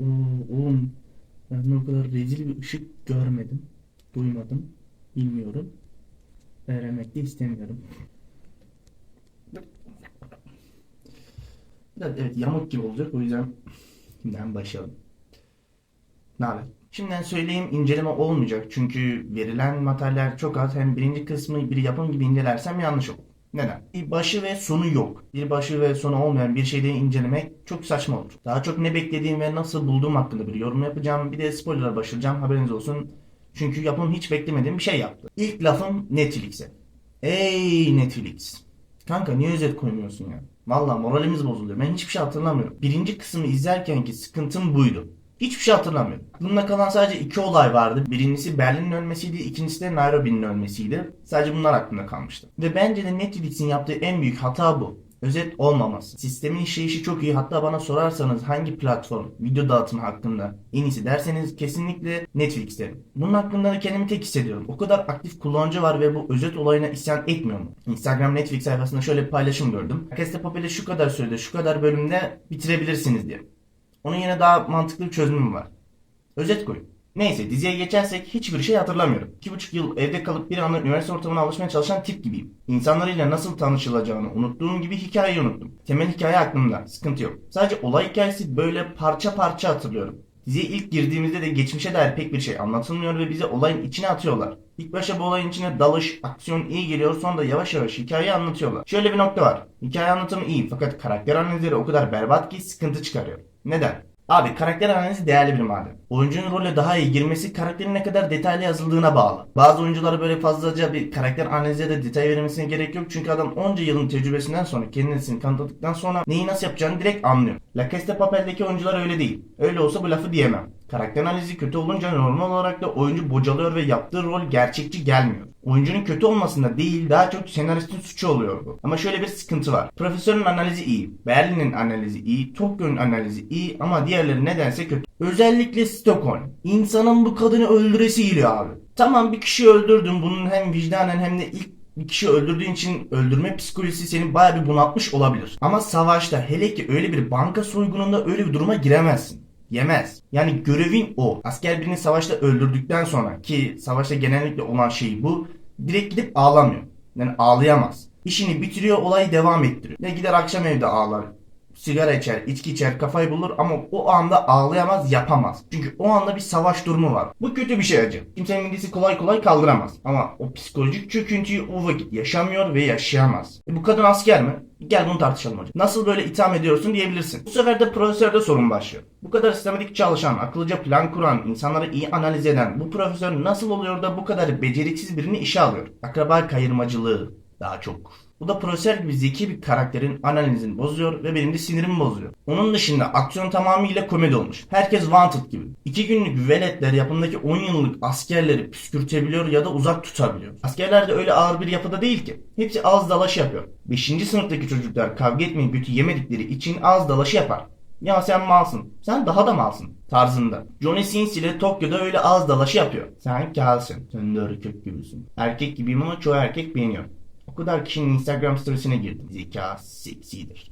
Oo, oğlum ben o kadar rezil bir ışık görmedim. Duymadım. Bilmiyorum. Öğrenmek de istemiyorum. Biraz evet yamuk gibi olacak o yüzden şimdiden başlayalım. Ne haber? Şimdiden söyleyeyim inceleme olmayacak çünkü verilen materyal çok az. Hem birinci kısmı bir yapım gibi incelersem yanlış olur. Neden? Bir başı ve sonu yok. Bir başı ve sonu olmayan bir şeyde incelemek çok saçma olur. Daha çok ne beklediğim ve nasıl bulduğum hakkında bir yorum yapacağım. Bir de spoiler'a başlayacağım haberiniz olsun. Çünkü yapım hiç beklemediğim bir şey yaptı. İlk lafım Netflix'e. Ey Netflix. Kanka niye özet koymuyorsun ya? Valla moralimiz bozuluyor. Ben hiçbir şey hatırlamıyorum. Birinci kısmı izlerkenki sıkıntım buydu. Hiçbir şey hatırlamıyorum. Aklımda kalan sadece iki olay vardı. Birincisi Berlin'in ölmesiydi, ikincisi de Nairobi'nin ölmesiydi. Sadece bunlar aklımda kalmıştı. Ve bence de Netflix'in yaptığı en büyük hata bu. Özet olmaması. Sistemin işleyişi çok iyi. Hatta bana sorarsanız hangi platform video dağıtımı hakkında en iyisi derseniz kesinlikle Netflix derim. Bunun hakkında da kendimi tek hissediyorum. O kadar aktif kullanıcı var ve bu özet olayına isyan etmiyor mu? Instagram Netflix sayfasında şöyle bir paylaşım gördüm. Herkes Papel'i şu kadar sürede şu kadar bölümde bitirebilirsiniz diye. Onun yine daha mantıklı bir çözümüm var. Özet koy. Neyse diziye geçersek hiçbir şey hatırlamıyorum. İki buçuk yıl evde kalıp bir anda üniversite ortamına alışmaya çalışan tip gibiyim. İnsanlarıyla nasıl tanışılacağını unuttuğum gibi hikayeyi unuttum. Temel hikaye aklımda. Sıkıntı yok. Sadece olay hikayesi böyle parça parça hatırlıyorum. Diziye ilk girdiğimizde de geçmişe dair pek bir şey anlatılmıyor ve bize olayın içine atıyorlar. İlk başta bu olayın içine dalış, aksiyon iyi geliyor sonra da yavaş yavaş hikayeyi anlatıyorlar. Şöyle bir nokta var. Hikaye anlatımı iyi fakat karakter analizleri o kadar berbat ki sıkıntı çıkarıyor. Neden? Abi karakter analizi değerli bir maden. Oyuncunun role daha iyi girmesi karakterin ne kadar detaylı yazıldığına bağlı. Bazı oyunculara böyle fazlaca bir karakter analize de detay verilmesine gerek yok çünkü adam onca yılın tecrübesinden sonra kendisini kanıtladıktan sonra neyi nasıl yapacağını direkt anlıyor. La Casa de Papel'deki oyuncular öyle değil. Öyle olsa bu lafı diyemem. Karakter analizi kötü olunca normal olarak da oyuncu bocalıyor ve yaptığı rol gerçekçi gelmiyor. Oyuncunun kötü olmasında değil daha çok senaristin suçu oluyor bu. Ama şöyle bir sıkıntı var. Profesörün analizi iyi. Berlin'in analizi iyi. Tokyo'nun analizi iyi ama diğerleri nedense kötü. Özellikle Stockholm. İnsanın bu kadını öldüresi geliyor abi. Tamam bir kişi öldürdün bunun hem vicdanen hem de ilk bir kişi öldürdüğün için öldürme psikolojisi seni baya bir bunaltmış olabilir. Ama savaşta hele ki öyle bir banka soygununda öyle bir duruma giremezsin. Yemez. Yani görevin o. Asker birini savaşta öldürdükten sonra ki savaşta genellikle olan şey bu. Direkt gidip ağlamıyor. Yani ağlayamaz. İşini bitiriyor olayı devam ettiriyor. Ya gider akşam evde ağlar. Sigara içer, içki içer, kafayı bulur ama o anda ağlayamaz, yapamaz. Çünkü o anda bir savaş durumu var. Bu kötü bir şey acı. Kimsenin midesi kolay kolay kaldıramaz. Ama o psikolojik çöküntüyü o vakit yaşamıyor ve yaşayamaz. E bu kadın asker mi? Gel bunu tartışalım hocam. Nasıl böyle itham ediyorsun diyebilirsin. Bu sefer de profesörde sorun başlıyor. Bu kadar sistematik çalışan, akıllıca plan kuran, insanları iyi analiz eden bu profesör nasıl oluyor da bu kadar beceriksiz birini işe alıyor? Akraba kayırmacılığı daha çok. Bu da profesör gibi zeki bir karakterin analizini bozuyor ve benim de sinirimi bozuyor. Onun dışında aksiyon tamamıyla komedi olmuş. Herkes Wanted gibi. İki günlük veletler yapımdaki 10 yıllık askerleri püskürtebiliyor ya da uzak tutabiliyor. Askerler de öyle ağır bir yapıda değil ki. Hepsi ağız dalaşı yapıyor. 5. sınıftaki çocuklar kavga etmeyi götü yemedikleri için ağız dalaşı yapar. Ya sen malsın. Sen daha da malsın. Tarzında. Johnny Sins ile Tokyo'da öyle ağız dalaşı yapıyor. Sen kelsin. Sen de erkek gibisin. Erkek gibiyim ama çoğu erkek beğeniyor. O kadar kişinin Instagram storiesine girdim. Zeka seksidir.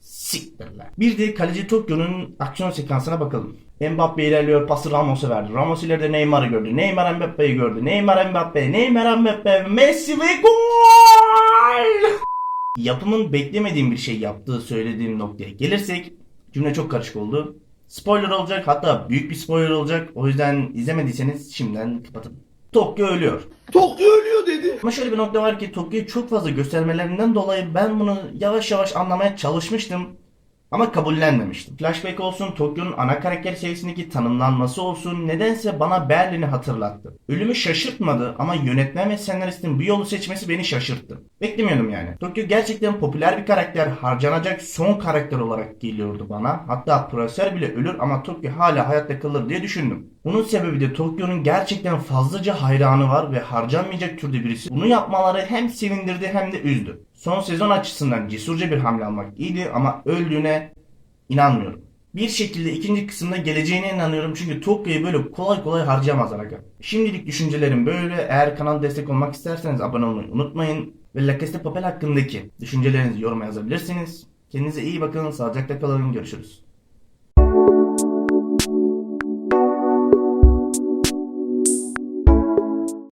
Siktir lan. Bir de kaleci Tokyo'nun aksiyon sekansına bakalım. Mbappe ilerliyor pası Ramos'a verdi. Ramos ileride Neymar'ı gördü. Neymar Mbappe'yi gördü. Neymar Mbappe, Neymar Mbappe, Messi ve gol! Yapımın beklemediğim bir şey yaptığı söylediğim noktaya gelirsek cümle çok karışık oldu. Spoiler olacak hatta büyük bir spoiler olacak. O yüzden izlemediyseniz şimdiden kapatın. Tokyo ölüyor. Tokyo ölüyor dedi. Ama şöyle bir nokta var ki Tokyo'yu çok fazla göstermelerinden dolayı ben bunu yavaş yavaş anlamaya çalışmıştım. Ama kabullenmemiştim. Flashback olsun, Tokyo'nun ana karakter seviyesindeki tanımlanması olsun nedense bana Berlin'i hatırlattı. Ölümü şaşırtmadı ama yönetmen ve senaristin bu yolu seçmesi beni şaşırttı. Beklemiyordum yani. Tokyo gerçekten popüler bir karakter, harcanacak son karakter olarak geliyordu bana. Hatta profesör bile ölür ama Tokyo hala hayatta kalır diye düşündüm. Bunun sebebi de Tokyo'nun gerçekten fazlaca hayranı var ve harcanmayacak türde birisi. Bunu yapmaları hem sevindirdi hem de üzdü. Son sezon açısından cesurca bir hamle almak iyiydi ama öldüğüne inanmıyorum. Bir şekilde ikinci kısımda geleceğine inanıyorum çünkü Tokyo'yu böyle kolay kolay harcayamazlar aga. Şimdilik düşüncelerim böyle. Eğer kanala destek olmak isterseniz abone olmayı unutmayın. Ve La Casa Papel hakkındaki düşüncelerinizi yoruma yazabilirsiniz. Kendinize iyi bakın, sağlıcakla kalın, görüşürüz.